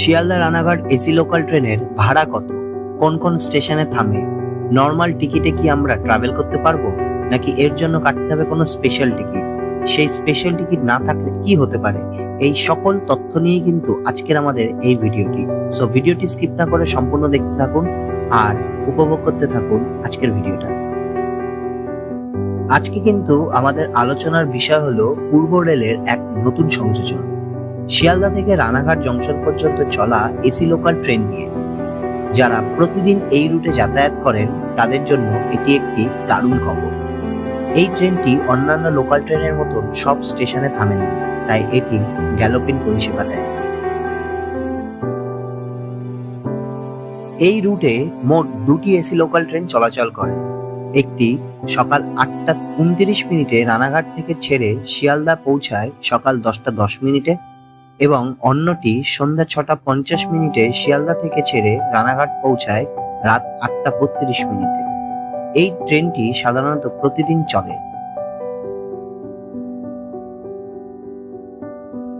Sealdah Ranaghat AC local ট্রেনের ভাড়া কত? কোন কোন স্টেশনে থামে? নর্মাল টিকিটে কি আমরা ট্রাভেল করতে পারব? নাকি এর জন্য কাটতে হবে কোনো স্পেশাল টিকিট সেই স্পেশাল টিকিট না থাকলে কি হতে পারে? এই সকল তথ্য নিয়ে কিন্তু আজকের আমাদের এই ভিডিওটি। সো ভিডিওটি স্কিপ না করে সম্পূর্ণ দেখতে থাকুন আর উপভোগ করতে থাকুন আজকের ভিডিওটা। আজকে কিন্তু আমাদের আলোচনার বিষয় হলো পূর্ব রেলের এক নতুন সংযোজন। শিয়ালদা থেকে রানাঘাট জংশন পর্যন্ত চলা এসি লোকাল ট্রেন নিয়ে। যারা প্রতিদিন এই রুটে যাতায়াত করেন, তাদের জন্য এটি একটি দারুণ খবর। এই ট্রেনটি অন্যান্য লোকাল ট্রেনের মতন সব স্টেশনে থামে না, তাই এটি গ্যালোপিন পরিষেবা দেয়। এই রুটে মোট দুটি এসি লোকাল ট্রেন চলাচল করে। একটি সকাল আটটা উনত্রিশ মিনিটে রানাঘাট থেকে ছেড়ে শিয়ালদা পৌঁছায় সকাল দশটা দশ মিনিটে এবং অন্যটি সন্ধ্যা ছটা পঞ্চাশ মিনিটে শিয়ালদা থেকে ছেড়ে রানাঘাট পৌঁছায় রাত আটটা বত্রিশ মিনিটে। এই ট্রেনটি সাধারণত প্রতিদিন চলে।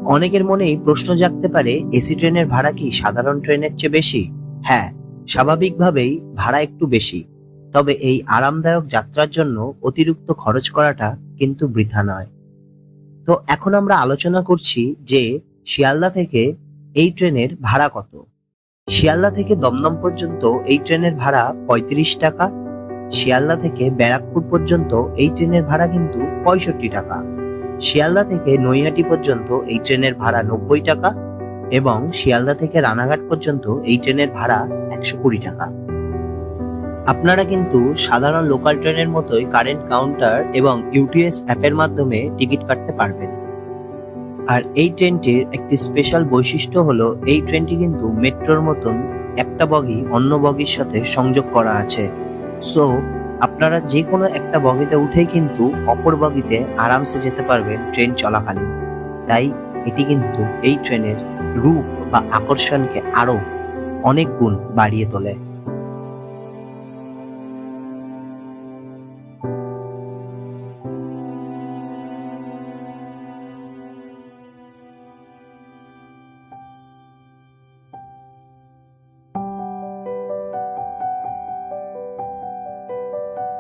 অনেকের মনেই প্রশ্ন জাগতে পারে, এসি ট্রেনের ভাড়া কি সাধারণ ট্রেনের চেয়ে বেশি? হ্যাঁ স্বাভাবিকভাবেই ভাড়া একটু বেশি। তবে এই আরামদায়ক যাত্রার জন্য অতিরিক্ত খরচ করাটা কিন্তু বৃথা নয়। তো এখন আমরা আলোচনা করছি যে শিয়ালদা থেকে এই ট্রেনের ভাড়া কত? শিয়ালদা থেকে দমদম পর্যন্ত এই ট্রেনের ভাড়া পঁয়ত্রিশ টাকা। শিয়ালদা থেকে ব্যারাকপুর পর্যন্ত এই ট্রেনের ভাড়া কিন্তু পঁয়ষট্টি টাকা। শিয়ালদা থেকে নৈহাটি পর্যন্ত এই ট্রেনের ভাড়া নব্বই টাকা এবং শিয়ালদা থেকে রানাঘাট পর্যন্ত এই ট্রেনের ভাড়া একশো কুড়ি টাকা। আপনারা কিন্তু সাধারণ লোকাল ট্রেনের মতোই কারেন্ট কাউন্টার এবং ইউটিএস অ্যাপের মাধ্যমে টিকিট কাটতে পারবেন। আর এই ট্রেনটির একটি স্পেশাল বৈশিষ্ট্য হলো, এই ট্রেনটি কিন্তু মেট্রোর মতন একটা বগি অন্য বগির সাথে সংযোগ করা আছে। সো আপনারা যে কোনো একটা বগিতে উঠেই কিন্তু অপর বগিতে আরামসে যেতে পারবেন ট্রেন চলাকালীন। তাই এটি কিন্তু এই ট্রেনের রূপ বা আকর্ষণকে আরও অনেক গুণ বাড়িয়ে তোলে।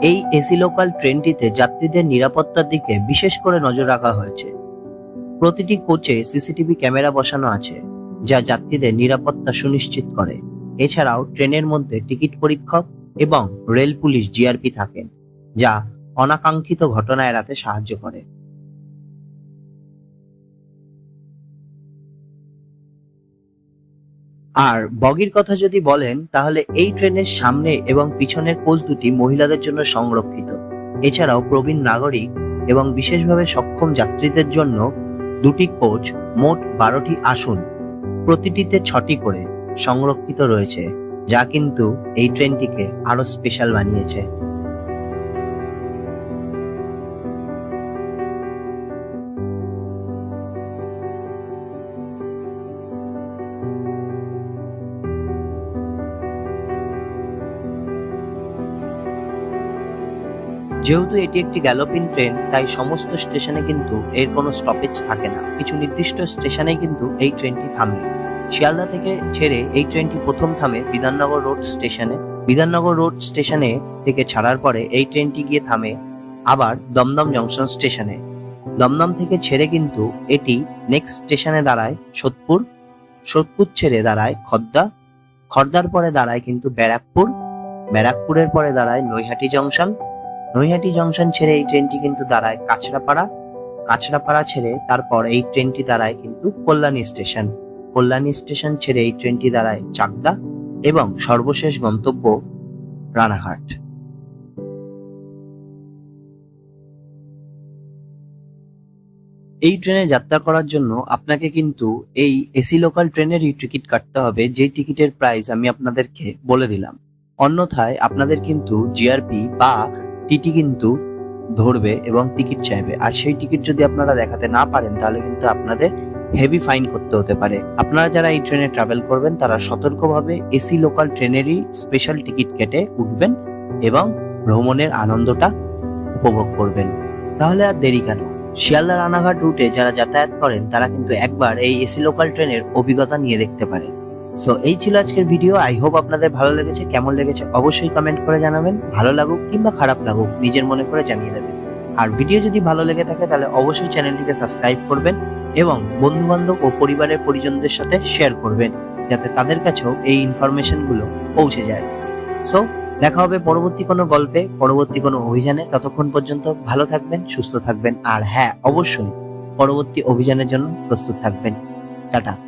এই এসি লোকাল ট্রেনটিতে যাত্রীদের নিরাপত্তার দিকে বিশেষ করে নজর রাখা হয়েছে। প্রতিটি কোচে সিসিটিভি ক্যামেরা বসানো আছে, যা যাত্রীদের নিরাপত্তা সুনিশ্চিত করে। এছাড়াও ট্রেনের মধ্যে টিকিট পরীক্ষক এবং রেল পুলিশ জিআরপি থাকেন, যা অনাকাঙ্ক্ষিত ঘটনা এড়াতে সাহায্য করে। আর বগির কথা যদি বলেন, তাহলে এই ট্রেনের সামনে এবং পিছনের কোচ দুটি মহিলাদের জন্য সংরক্ষিত। এছাড়াও প্রবীণ নাগরিক এবং বিশেষভাবে সক্ষম যাত্রীদের জন্য দুটি কোচ মোট বারোটি আসন, প্রতিটিতে ছটি করে সংরক্ষিত রয়েছে, যা কিন্তু এই ট্রেনটিকে আরও স্পেশাল বানিয়েছে। যেহেতু এটি একটি গ্যালোপিন ট্রেন তাই সমস্ত স্টেশনে কিন্তু এর কোনো স্টপেজ থাকে না। কিছু নির্দিষ্ট স্টেশনে কিন্তু এই ট্রেনটি থামে। শিয়ালদা থেকে ছেড়ে এই ট্রেনটি প্রথম থামে বিধাননগর রোড স্টেশনে বিধাননগর রোড স্টেশনে থেকে ছাড়ার পরে এই ট্রেনটি গিয়ে থামে আবার দমদম জংশন স্টেশনে দমদম থেকে ছেড়ে কিন্তু এটি নেক্সট স্টেশনে দাঁড়ায় সোদপুর সোদপুর ছেড়ে দাঁড়ায় খদ্দা খর্দার পরে দাঁড়ায় কিন্তু ব্যারাকপুর, ব্যারাকপুরের পরে দাঁড়ায় নৈহাটি জংশন নৈহাটি জংশন ছেড়ে এই ট্রেনটি কিন্তু দাঁড়ায় কাছড়াপাড়া। কাছড়াপাড়া ছেড়ে তারপর এই ট্রেনটি দাঁড়ায় কিন্তু কল্যাণী স্টেশন। কল্যাণী স্টেশন ছেড়ে এই ট্রেনটি দাঁড়ায় চাকদা এবং সর্বশেষ গন্তব্য রানাঘাট। এই ট্রেনে যাত্রা করার জন্য আপনাকে কিন্তু এই এসি লোকাল ট্রেনেরই টিকিট কাটতে হবে, যে টিকিটের প্রাইস আমি আপনাদেরকে বলে দিলাম। অন্যথায় আপনাদের কিন্তু জিআরপি বা টিটি কিন্তু ধরবে এবং টিকিট চাইবে। আর সেই টিকিট যদি আপনারা দেখাতে না পারেন, তাহলে কিন্তু আপনাদের হেভি ফাইন করতে হতে পারে। আপনারা যারা এই ট্রেনে ট্রাভেল করবেন, তারা সতর্কভাবে এসি লোকাল ট্রেনেরই স্পেশাল টিকিট কেটে উঠবেন এবং ভ্রমণের আনন্দটা উপভোগ করবেন। তাহলে আর দেরি কেন? শিয়ালদা রানাঘাট রুটে যারা যাতায়াত করেন, তারা কিন্তু একবার এই এসি লোকাল ট্রেনের অভিজ্ঞতা নিয়ে দেখতে পারেন। সো এই ছিল আজকের ভিডিও আই হোপ আপনাদের ভালো লেগেছে। কেমন লেগেছে অবশ্যই কমেন্ট করে জানাবেন। ভালো লাগুক কিংবা খারাপ লাগুক, নিজের মনে করে জানিয়ে দেবেন। আর ভিডিও যদি ভালো লেগে থাকে, তাহলে অবশ্যই চ্যানেলটিকে সাবস্ক্রাইব করবেন এবং বন্ধু বান্ধব ও পরিবারের পরিজনদের সাথে শেয়ার করবেন, যাতে তাদের কাছেও এই ইনফরমেশনগুলো পৌঁছে যায়। সো দেখা হবে পরবর্তী কোনো গল্পে, পরবর্তী কোনো অভিযানে। ততক্ষণ পর্যন্ত ভালো থাকবেন, সুস্থ থাকবেন। আর হ্যাঁ অবশ্যই পরবর্তী অভিযানের জন্য প্রস্তুত থাকবেন। টাটা।